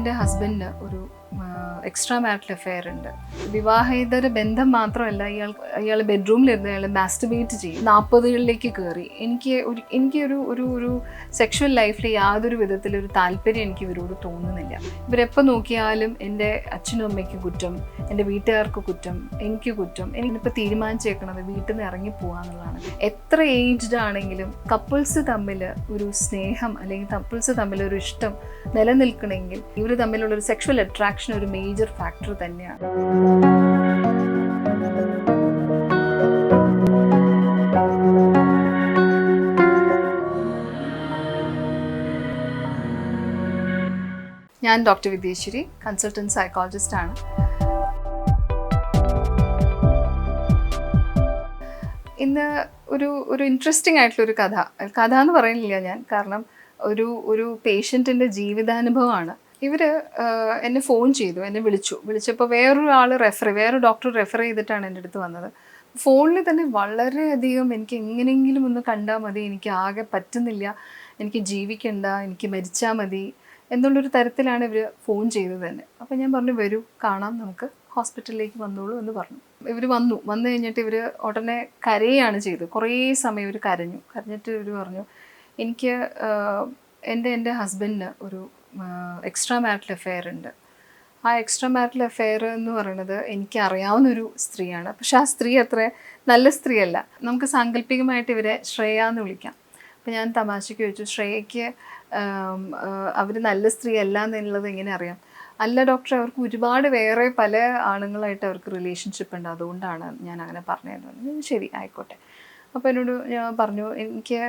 എന്റെ ഹസ്ബൻഡിന് ഒരു എക്സ്ട്രാ മാരിറ്റൽ അഫെയർ ഉണ്ട്. വിവാഹേതര ബന്ധം മാത്രമല്ല ഇയാൾ ഇയാൾ ബെഡ്റൂമിലിരുന്ന് അയാൾ മാസ്റ്റർബേറ്റ് ചെയ്യും. നാൽപ്പതുകളിലേക്ക് കയറി എനിക്ക് ഒരു എനിക്കൊരു ഒരു ഒരു സെക്ഷുവൽ ലൈഫിൽ യാതൊരു വിധത്തിലൊരു താല്പര്യം എനിക്ക് ഇവരോട് തോന്നുന്നില്ല. ഇവരെപ്പോൾ നോക്കിയാലും എന്റെ അച്ഛനും അമ്മയ്ക്ക് കുറ്റം എന്റെ വീട്ടുകാർക്ക് കുറ്റം എനിക്ക് കുറ്റം എനിക്കിപ്പോൾ തീരുമാനിച്ചേക്കണത് വീട്ടിൽ നിന്ന് ഇറങ്ങി പോകാന്നുള്ളതാണ് എത്ര ഏജ്ഡ് ആണെങ്കിലും കപ്പിൾസ് തമ്മിൽ ഒരു സ്നേഹം അല്ലെങ്കിൽ കപ്പിൾസ് തമ്മിൽ ഒരു ഇഷ്ടം നിലനിൽക്കണമെങ്കിൽ ഇവർ തമ്മിലുള്ള ഒരു സെക്ഷുവൽ അട്രാക്ഷൻ ഒരു മേജർ ഫാക്ടർ തന്നെയാണ്. ഞാൻ ഡോക്ടർ വിദ്യേശ്വരി കൺസൾട്ടന്റ് സൈക്കോളജിസ്റ്റ് ആണ്. ഇന്ന് ഒരു ഒരു ഇൻട്രസ്റ്റിംഗ് ആയിട്ടുള്ള ഒരു കഥ. കഥ എന്ന് പറയുന്നില്ല ഞാൻ. കാരണം ഒരു ഒരു പേഷ്യന്റിന്റെ ജീവിതാനുഭവമാണ്. ഇവർ എന്നെ ഫോൺ ചെയ്തു എന്നെ വിളിച്ചു. വിളിച്ചപ്പോൾ വേറൊരാൾ റെഫർ വേറെ ഡോക്ടർ റെഫർ ചെയ്തിട്ടാണ് എന്റെ അടുത്ത് വന്നത്. ഫോണിൽ തന്നെ വളരെയധികം എനിക്ക് എങ്ങനെയെങ്കിലും ഒന്ന് കണ്ടാൽ മതി എനിക്ക് ആകെ പറ്റുന്നില്ല എനിക്ക് ജീവിക്കണ്ട എനിക്ക് മരിച്ചാൽ മതി എന്നുള്ളൊരു തരത്തിലാണ് ഇവർ ഫോൺ ചെയ്തത് തന്നെ. അപ്പോൾ ഞാൻ പറഞ്ഞു വരൂ കാണാം നമുക്ക്. ഹോസ്പിറ്റലിലേക്ക് വന്നോളൂ എന്ന് പറഞ്ഞു. ഇവർ വന്നു. വന്നു കഴിഞ്ഞിട്ട് ഇവർ ഉടനെ കരയാണ് ചെയ്തത് കുറേ സമയം ഇവർ കരഞ്ഞു. കരഞ്ഞിട്ട് ഇവർ പറഞ്ഞു എനിക്ക് എന്റെ എന്റെ ഹസ്ബൻഡിന് ഒരു എക്സ്ട്രാ മാരിറ്റൽ അഫെയർ ഉണ്ട്. ആ എക്സ്ട്രാ മാരിറ്റൽ അഫെയർ എന്ന് പറയുന്നത് എനിക്ക് അറിയാവുന്ന ഒരു സ്ത്രീയാണ്. പക്ഷെ ആ സ്ത്രീ അത്ര നല്ല സ്ത്രീയല്ല. നമുക്ക് സാങ്കല്പികമായിട്ട് ഇവരെ ശ്രേയ എന്ന് വിളിക്കാം. അപ്പം ഞാൻ തമാശയ്ക്ക് ചോദിച്ചു ശ്രേയയ്ക്ക് അവർ നല്ല സ്ത്രീ അല്ല എന്നുള്ളത് എങ്ങനെ അറിയാം? അല്ല ഡോക്ടർ അവർക്ക് ഒരുപാട് വേറെ പല ആണുങ്ങളായിട്ട് അവർക്ക് റിലേഷൻഷിപ്പ് ഉണ്ട്. അതുകൊണ്ടാണ് ഞാൻ അങ്ങനെ പറഞ്ഞതെന്ന് പറഞ്ഞു ശരി ആയിക്കോട്ടെ. അപ്പോൾ എന്നോട് ഞാൻ പറഞ്ഞു എനിക്ക്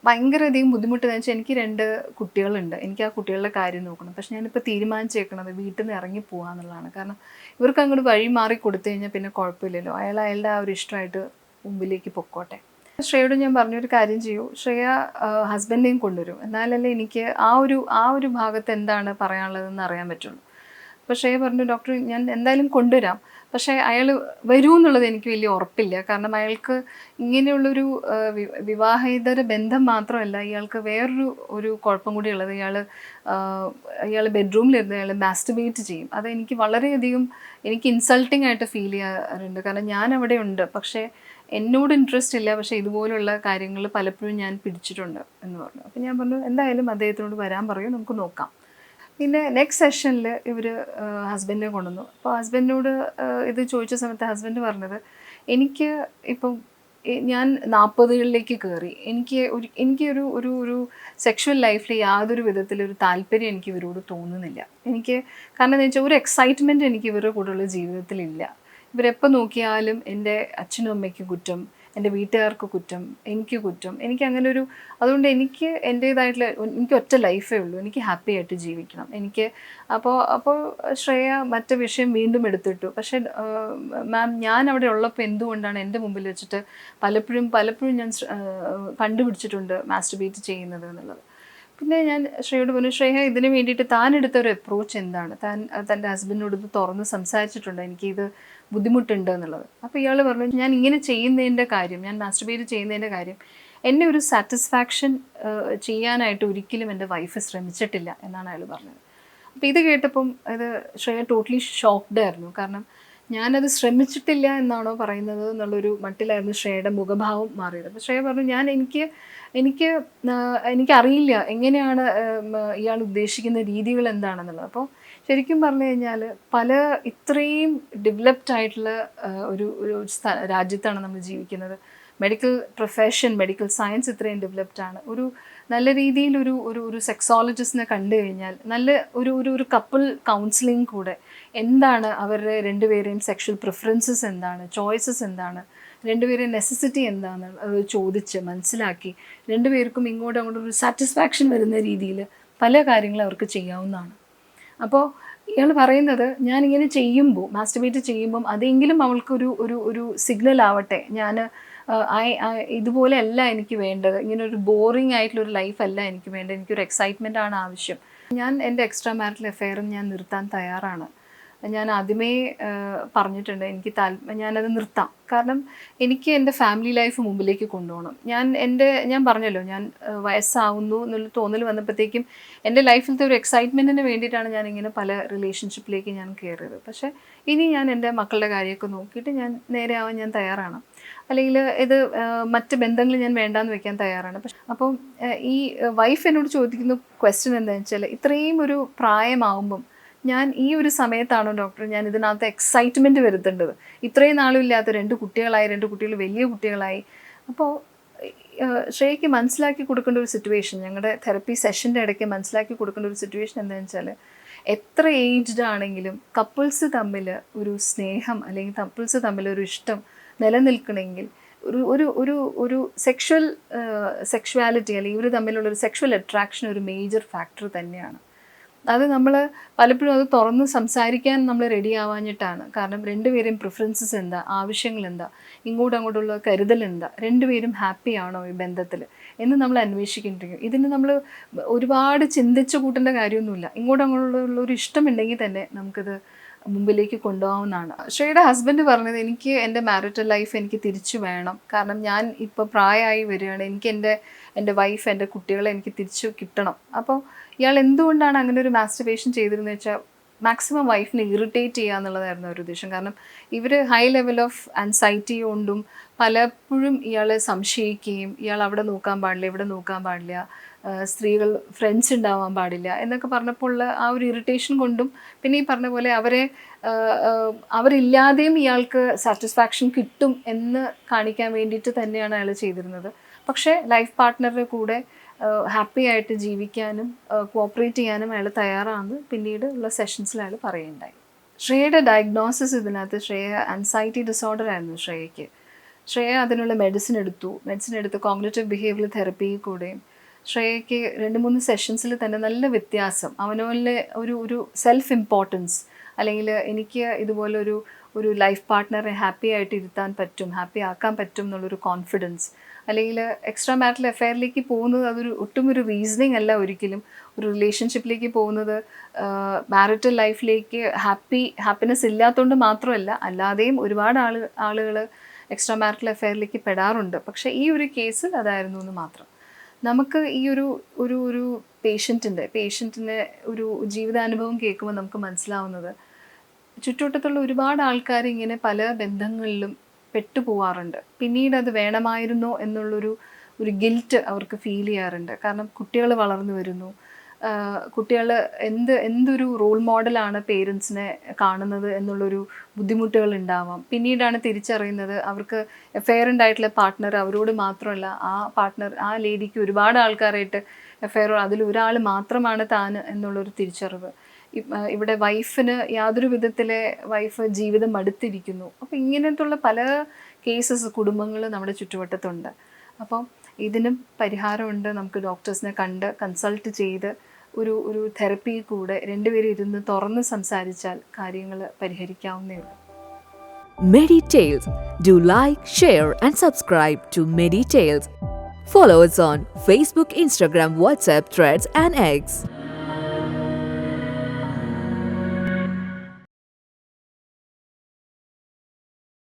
ആഹ്, ഭയങ്കരധികം ബുദ്ധിമുട്ട് എന്ന് വെച്ചാൽ എനിക്ക് രണ്ട് കുട്ടികളുണ്ട്. എനിക്ക് ആ കുട്ടികളുടെ കാര്യം നോക്കണം. പക്ഷെ ഞാനിപ്പോൾ തീരുമാനിച്ചേക്കണത് വീട്ടിൽ നിന്ന് ഇറങ്ങി പോകാന്നുള്ളതാണ് കാരണം ഇവർക്ക് അങ്ങോട്ട് വഴി മാറി കൊടുത്തു കഴിഞ്ഞാൽ പിന്നെ കുഴപ്പമില്ലല്ലോ. അയാൾ അയാളുടെ ആ ഒരു ഇഷ്ടമായിട്ട് മുമ്പിലേക്ക് പൊക്കോട്ടെ. ശ്രേയോട് ഞാൻ പറഞ്ഞൊരു കാര്യം ചെയ്യൂ. ശ്രേയ ഹസ്ബൻഡിനെയും കൊണ്ടുവരും. എന്നാലല്ലേ എനിക്ക് ആ ഒരു ആ ഒരു ഭാഗത്ത് എന്താണ് പറയാനുള്ളതെന്ന് അറിയാൻ പറ്റുള്ളൂ. അപ്പോൾ ശ്രേയ പറഞ്ഞു ഡോക്ടർ ഞാൻ എന്തായാലും കൊണ്ടുവരാം. പക്ഷേ അയാൾ വരൂ എന്നുള്ളത് എനിക്ക് വലിയ ഉറപ്പില്ല. കാരണം അയാൾക്ക് ഇങ്ങനെയുള്ളൊരു വിവാഹേതര ബന്ധം മാത്രമല്ല ഇയാൾക്ക് വേറൊരു ഒരു കുഴപ്പം കൂടി ഉള്ളത്. ഇയാൾ ഇയാൾ ബെഡ്റൂമിലിരുന്ന് അയാൾ മാസ്റ്റിബേറ്റ് ചെയ്യും. അത് എനിക്ക് വളരെയധികം എനിക്ക് ഇൻസൾട്ടിംഗ് ആയിട്ട് ഫീൽ ചെയ്യാറുണ്ട്. കാരണം ഞാൻ അവിടെ ഉണ്ട്. പക്ഷേ എന്നോട് ഇൻട്രസ്റ്റ് ഇല്ല. പക്ഷേ ഇതുപോലുള്ള കാര്യങ്ങൾ പലപ്പോഴും ഞാൻ പിടിച്ചിട്ടുണ്ട് എന്ന് പറഞ്ഞു. അപ്പോൾ ഞാൻ പറഞ്ഞു എന്തായാലും അദ്ദേഹത്തിനോട് വരാൻ പറയൂ. നമുക്ക് നോക്കാം. പിന്നെ നെക്സ്റ്റ് സെഷനിൽ ഇവർ ഹസ്ബൻഡിനെ കൊണ്ടുവന്നു. അപ്പോൾ ഹസ്ബൻഡിനോട് ഇത് ചോദിച്ച സമയത്ത് ഹസ്ബൻഡ് പറഞ്ഞത് എനിക്ക് ഇപ്പം ഞാൻ നാൽപ്പതുകളിലേക്ക് കയറി എനിക്ക് ഒരു എനിക്കൊരു ഒരു ഒരു സെക്ഷുവൽ ലൈഫിൽ യാതൊരു വിധത്തിലൊരു താല്പര്യം എനിക്ക് ഇവരോട് തോന്നുന്നില്ല. എനിക്ക് കാരണം എന്ന് വെച്ചാൽ ഒരു എക്സൈറ്റ്മെന്റ് എനിക്ക് ഇവരുടെ കൂടെയുള്ള ജീവിതത്തിലില്ല. ഇവരെപ്പോൾ നോക്കിയാലും എന്റെ അച്ഛനും അമ്മയ്ക്ക് കുറ്റം. എന്റെ വീട്ടുകാർക്ക് കുറ്റം എനിക്ക് കുറ്റം എനിക്ക് അങ്ങനെ ഒരു അതുകൊണ്ട് എനിക്ക് എന്റേതായിട്ടുള്ള എനിക്ക് ഒറ്റ ലൈഫേ ഉള്ളൂ. എനിക്ക് ഹാപ്പി ആയിട്ട് ജീവിക്കണം. എനിക്ക് അപ്പോൾ അപ്പോൾ ശ്രേയ മറ്റു വിഷയം വീണ്ടും എടുത്തിട്ടു. പക്ഷേ മാം ഞാൻ അവിടെ ഉള്ളപ്പോൾ എന്തുകൊണ്ടാണ് എന്റെ മുമ്പിൽ വെച്ചിട്ട് പലപ്പോഴും പലപ്പോഴും ഞാൻ കണ്ടുപിടിച്ചിട്ടുണ്ട് മാസ്റ്റർ കണ്ടുപിടിച്ചിട്ടുണ്ട് മാസ്റ്റർബേറ്റ് ചെയ്യുന്നത് എന്നുള്ളത്. പിന്നെ ഞാൻ ശ്രേയോട് പറഞ്ഞു ശ്രേയ ഇതിന് വേണ്ടിയിട്ട് താൻ എടുത്ത ഒരു അപ്രോച്ച് എന്താണ്? താൻ തന്റെ ഹസ്ബൻഡിനോട് ഇത് തുറന്ന് സംസാരിച്ചിട്ടുണ്ട്? എനിക്കിത് ബുദ്ധിമുട്ടുണ്ട് എന്നുള്ളത് അപ്പോൾ ഇയാൾ പറഞ്ഞു ഞാൻ ഇങ്ങനെ ചെയ്യുന്നതിന്റെ കാര്യം ഞാൻ മാസ്റ്റർബേറ്റ് ചെയ്യുന്നതിന്റെ കാര്യം എന്നെ ഒരു സാറ്റിസ്ഫാക്ഷൻ ചെയ്യാനായിട്ട് ഒരിക്കലും എന്റെ വൈഫ് ശ്രമിച്ചിട്ടില്ല എന്നാണ് അയാൾ പറഞ്ഞത്. അപ്പോൾ ഇത് കേട്ടപ്പം ഇത് ശ്രേയ ടോട്ടലി ഷോക്ക്ഡ് ആയിരുന്നു. കാരണം ഞാനത് ശ്രമിച്ചിട്ടില്ല എന്നാണോ പറയുന്നത് എന്നുള്ളൊരു മട്ടിലായിരുന്നു ശ്രേയയുടെ മുഖഭാവം മാറിയത്. അപ്പോൾ ശ്രേയ പറഞ്ഞു ഞാൻ എനിക്ക് എനിക്ക് എനിക്കറിയില്ല എങ്ങനെയാണ് ഇയാൾ ഉദ്ദേശിക്കുന്ന രീതികൾ എന്താണെന്നുള്ളത്. അപ്പോൾ ശരിക്കും പറഞ്ഞു കഴിഞ്ഞാൽ പല ഇത്രയും ഡെവലപ്ഡ് ആയിട്ടുള്ള ഒരു ഒരു രാജ്യത്താണ് നമ്മൾ ജീവിക്കുന്നത്. മെഡിക്കൽ പ്രൊഫഷൻ മെഡിക്കൽ സയൻസ് ഇത്രയും ഡെവലപ്ഡ് ആണ്. ഒരു നല്ല രീതിയിൽ ഒരു ഒരു ഒരു സെക്സോളജിസ്റ്റിനെ കണ്ടു കഴിഞ്ഞാൽ നല്ല ഒരു ഒരു ഒരു കപ്പിൾ കൗൺസിലിംഗ് കൂടെ എന്താണ് അവരുടെ രണ്ടുപേരെയും സെക്ഷൽ പ്രിഫറൻസസ് എന്താണ് ചോയ്സസ് എന്താണ് രണ്ടുപേരെയും നെസസിറ്റി എന്താണ് അത് ചോദിച്ച് മനസ്സിലാക്കി രണ്ടുപേർക്കും ഇങ്ങോട്ടും അങ്ങോട്ടും ഒരു സാറ്റിസ്ഫാക്ഷൻ വരുന്ന രീതിയിൽ പല കാര്യങ്ങളും അവർക്ക് ചെയ്യാവുന്നതാണ്. അപ്പോൾ ഇയാൾ പറയുന്നത് ഞാനിങ്ങനെ ചെയ്യുമ്പോൾ മാസ്റ്റർബേറ്റ് ചെയ്യുമ്പം അതെങ്കിലും അവൾക്കൊരു ഒരു ഒരു സിഗ്നൽ ആവട്ടെ ഞാൻ ഇതുപോലെ അല്ല എനിക്ക് വേണ്ടത്. ഇങ്ങനെ ഒരു ബോറിംഗ് ആയിട്ടുള്ള ഒരു ലൈഫ് അല്ല എനിക്ക് വേണ്ടത്. എനിക്കൊരു എക്സൈറ്റ്മെന്റ് ആണ് ആവശ്യം. ഞാൻ എന്റെ എക്സ്ട്രാ മാരിറ്റൽ അഫെയറും ഞാൻ നിർത്താൻ തയ്യാറാണ്. ഞാൻ ആദ്യമേ പറഞ്ഞിട്ടുണ്ട് എനിക്ക് താല്പര്യം ഞാനത് നിർത്താം. കാരണം എനിക്ക് എന്റെ ഫാമിലി ലൈഫ് മുമ്പിലേക്ക് കൊണ്ടുപോകണം. ഞാൻ എന്റെ ഞാൻ പറഞ്ഞല്ലോ ഞാൻ വയസ്സാവുന്നു എന്നുള്ള തോന്നൽ വന്നപ്പോഴത്തേക്കും എന്റെ ലൈഫിലത്തെ ഒരു എക്സൈറ്റ്മെന്റിന് വേണ്ടിയിട്ടാണ് ഞാൻ ഇങ്ങനെ പല റിലേഷൻഷിപ്പിലേക്ക് ഞാൻ കയറിയത്. പക്ഷേ ഇനി ഞാൻ എന്റെ മക്കളുടെ കാര്യമൊക്കെ നോക്കിയിട്ട് ഞാൻ നേരെ ആവാൻ ഞാൻ തയ്യാറാണ്. അല്ലെങ്കിൽ ഇത് മറ്റ് ബന്ധങ്ങൾ ഞാൻ വേണ്ടാന്ന് വെക്കാൻ തയ്യാറാണ്. പക്ഷെ അപ്പം ഈ വൈഫ് എന്നോട് ചോദിക്കുന്ന ക്വസ്റ്റ്യൻ എന്താണെന്ന് വെച്ചാൽ ഇത്രയും ഒരു പ്രായമാവുമ്പം ഞാൻ ഈ ഒരു സമയത്താണോ ഡോക്ടർ ഞാൻ ഇതിനകത്ത് എക്സൈറ്റ്മെന്റ് വരുത്തേണ്ടത്? ഇത്രയും നാളും ഇല്ലാത്ത രണ്ട് കുട്ടികളായി രണ്ട് കുട്ടികൾ വലിയ കുട്ടികളായി. അപ്പോൾ ശ്രേയയ്ക്ക് മനസ്സിലാക്കി കൊടുക്കേണ്ട ഒരു സിറ്റുവേഷൻ ഞങ്ങളുടെ തെറപ്പി സെഷന്റെ ഇടയ്ക്ക് മനസ്സിലാക്കി കൊടുക്കേണ്ട ഒരു സിറ്റുവേഷൻ എന്താണെന്ന് വെച്ചാൽ എത്ര ഏജ്ഡ് ആണെങ്കിലും കപ്പിൾസ് തമ്മിൽ ഒരു സ്നേഹം അല്ലെങ്കിൽ കപ്പിൾസ് തമ്മിൽ ഒരു ഇഷ്ടം നിലനിൽക്കണമെങ്കിൽ ഒരു ഒരു ഒരു ഒരു സെക്ഷൽ സെക്ഷുവാലിറ്റി അല്ലെങ്കിൽ ഇവർ തമ്മിലുള്ള ഒരു സെക്ഷൽ അട്രാക്ഷൻ ഒരു മേജർ ഫാക്ടർ തന്നെയാണ്. അത് നമ്മൾ പലപ്പോഴും അത് തുറന്ന് സംസാരിക്കാൻ നമ്മൾ റെഡി ആവാഞ്ഞിട്ടാണ്. കാരണം രണ്ടുപേരും പ്രിഫറൻസസ് എന്താ? ആവശ്യങ്ങൾ എന്താ? ഇങ്ങോട്ടും അങ്ങോട്ടുള്ള കരുതൽ എന്താ? രണ്ടുപേരും ഹാപ്പി ആണോ ഈ ബന്ധത്തിൽ എന്ന് നമ്മൾ അന്വേഷിക്കേണ്ടിരിക്കും ഇതിന് നമ്മൾ ഒരുപാട് ചിന്തിച്ചു കൂട്ടേണ്ട കാര്യമൊന്നുമില്ല. ഇങ്ങോട്ടും അങ്ങോട്ടുള്ള ഒരു ഇഷ്ടമുണ്ടെങ്കിൽ തന്നെ നമുക്കത് മുമ്പിലേക്ക് കൊണ്ടുപോകാവുന്നതാണ്. ശ്രീയുടെ ഹസ്ബൻഡ് പറഞ്ഞത് എനിക്ക് എന്റെ മാരിറ്റൽ ലൈഫ് എനിക്ക് തിരിച്ചു വേണം. കാരണം ഞാൻ ഇപ്പോൾ പ്രായമായി വരികയാണ്. എനിക്ക് എന്റെ എന്റെ വൈഫ് എന്റെ കുട്ടികളെ എനിക്ക് തിരിച്ചു കിട്ടണം. അപ്പോൾ ഇയാൾ എന്തുകൊണ്ടാണ് അങ്ങനെ ഒരു മാസ്റ്റർബേഷൻ ചെയ്തിരുന്നത് വെച്ചാൽ മാക്സിമം വൈഫിനെ ഇറിറ്റേറ്റ് ചെയ്യുക എന്നുള്ളതായിരുന്നു അവരുടെ ഉദ്ദേശം. കാരണം ഇവർ ഹൈ ലെവൽ ഓഫ് ആൻസൈറ്റി കൊണ്ടും പലപ്പോഴും ഇയാളെ സംശയിക്കുകയും ഇയാൾ അവിടെ നോക്കാൻ പാടില്ല ഇവിടെ നോക്കാൻ പാടില്ല സ്ത്രീകൾ ഫ്രണ്ട്സ് ഉണ്ടാവാൻ പാടില്ല എന്നൊക്കെ പറഞ്ഞപ്പോൾ ഉള്ള ആ ഒരു ഇറിറ്റേഷൻ കൊണ്ടും പിന്നെ ഈ പറഞ്ഞ പോലെ അവരെ അവരില്ലാതെയും ഇയാൾക്ക് സാറ്റിസ്ഫാക്ഷൻ കിട്ടും എന്ന് കാണിക്കാൻ വേണ്ടിയിട്ട് തന്നെയാണ് അയാൾ ചെയ്തിരുന്നത്. പക്ഷേ ലൈഫ് പാർട്ട്ണറുടെ കൂടെ ഹാപ്പി ആയിട്ട് ജീവിക്കാനും കോപ്പറേറ്റ് ചെയ്യാനും അയാൾ തയ്യാറാണെന്ന് പിന്നീട് ഉള്ള സെഷൻസിൽ അയാൾ പറയുണ്ടായി ശ്രേയയുടെ ഡയഗ്നോസിസ് ഇതിനകത്ത് ശ്രേയ ആൻസൈറ്റി ഡിസോർഡർ ആയിരുന്നു ശ്രേയയ്ക്ക്. ശ്രേയ അതിനുള്ള മെഡിസിൻ എടുത്തു. മെഡിസിൻ എടുത്ത് കോഗ്നേറ്റീവ് ബിഹേവിയർ തെറപ്പി കൂടെയും ശ്രേയയ്ക്ക് രണ്ട് മൂന്ന് സെഷൻസിൽ തന്നെ നല്ല വ്യത്യാസം. അവനോലെ ഒരു ഒരു സെൽഫ് ഇമ്പോർട്ടൻസ് അല്ലെങ്കിൽ എനിക്ക് ഇതുപോലൊരു ഒരു ലൈഫ് പാർട്ട്ണറെ ഹാപ്പി ആയിട്ട് ഇരുത്താൻ പറ്റും ഹാപ്പി ആക്കാൻ പറ്റും എന്നുള്ളൊരു കോൺഫിഡൻസ് അല്ലെങ്കിൽ എക്സ്ട്രാ മാരിറ്റൽ അഫെയറിലേക്ക് പോകുന്നത് അതൊരു ഒട്ടും ഒരു റീസണിങ് അല്ല ഒരിക്കലും. ഒരു റിലേഷൻഷിപ്പിലേക്ക് പോകുന്നത് മാരിറ്റൽ ലൈഫിലേക്ക് ഹാപ്പി ഹാപ്പിനെസ് ഇല്ലാത്തതുകൊണ്ട് മാത്രമല്ല അല്ലാതെയും ഒരുപാട് ആൾ ആളുകൾ എക്സ്ട്രാ മാരിറ്റൽ അഫെയറിലേക്ക് പെടാറുണ്ട്. പക്ഷേ ഈ ഒരു കേസിൽ അതായിരുന്നു എന്ന് മാത്രം. നമുക്ക് ഈ ഒരു ഒരു ഒരു പേഷ്യന്റിന്റെ പേഷ്യന്റിന്റെ ഒരു ജീവിതാനുഭവം കേൾക്കുമ്പോൾ നമുക്ക് മനസ്സിലാവുന്നത് ചുറ്റുവട്ടത്തുള്ള ഒരുപാട് ആൾക്കാർ ഇങ്ങനെ പല ബന്ധങ്ങളിലും പെട്ടുപോവാറുണ്ട്. പിന്നീട് അത് വേണമായിരുന്നോ എന്നുള്ളൊരു ഒരു ഗിൽറ്റ് അവർക്ക് ഫീൽ ചെയ്യാറുണ്ട്. കാരണം കുട്ടികൾ വളർന്നു വരുന്നു. കുട്ടികൾ എന്ത് എന്തൊരു റോൾ മോഡലാണ് പേരൻസിനെ കാണുന്നത് എന്നുള്ളൊരു ബുദ്ധിമുട്ടുകൾ ഉണ്ടാവാം. പിന്നീടാണ് തിരിച്ചറിയുന്നത് അവർക്ക് എഫെയർ ഉണ്ടായിട്ടുള്ള പാർട്ട്ണർ അവരോട് മാത്രമല്ല ആ പാർട്ട്ണർ ആ ലേഡിക്ക് ഒരുപാട് ആൾക്കാരായിട്ട് എഫെയർ അതിൽ ഒരാൾ മാത്രമാണ് താൻ എന്നുള്ളൊരു തിരിച്ചറിവ്. ഇവിടെ വൈഫിന് യാതൊരു വിധത്തിലെ വൈഫ് ജീവിതം മടുത്തിരിക്കുന്നു അപ്പോൾ ഇങ്ങനത്തുള്ള പല കേസസ് കുടുംബങ്ങൾ നമ്മുടെ ചുറ്റുവട്ടത്തുണ്ട് അപ്പം ഇതിനും പരിഹാരമുണ്ട് നമുക്ക് ഡോക്ടേഴ്സിനെ കണ്ട് കൺസൾട്ട് ചെയ്ത് ഒരു ഒരു തെറപ്പി കൂടെ രണ്ടുപേരും ഇരുന്ന് തുറന്ന് സംസാരിച്ചാൽ കാര്യങ്ങൾ പരിഹരിക്കാവുന്നേ ഉള്ളൂ Meditales. Do like, share, and subscribe to Meditales. Follow us on Facebook, Instagram, WhatsApp, Threads, and X.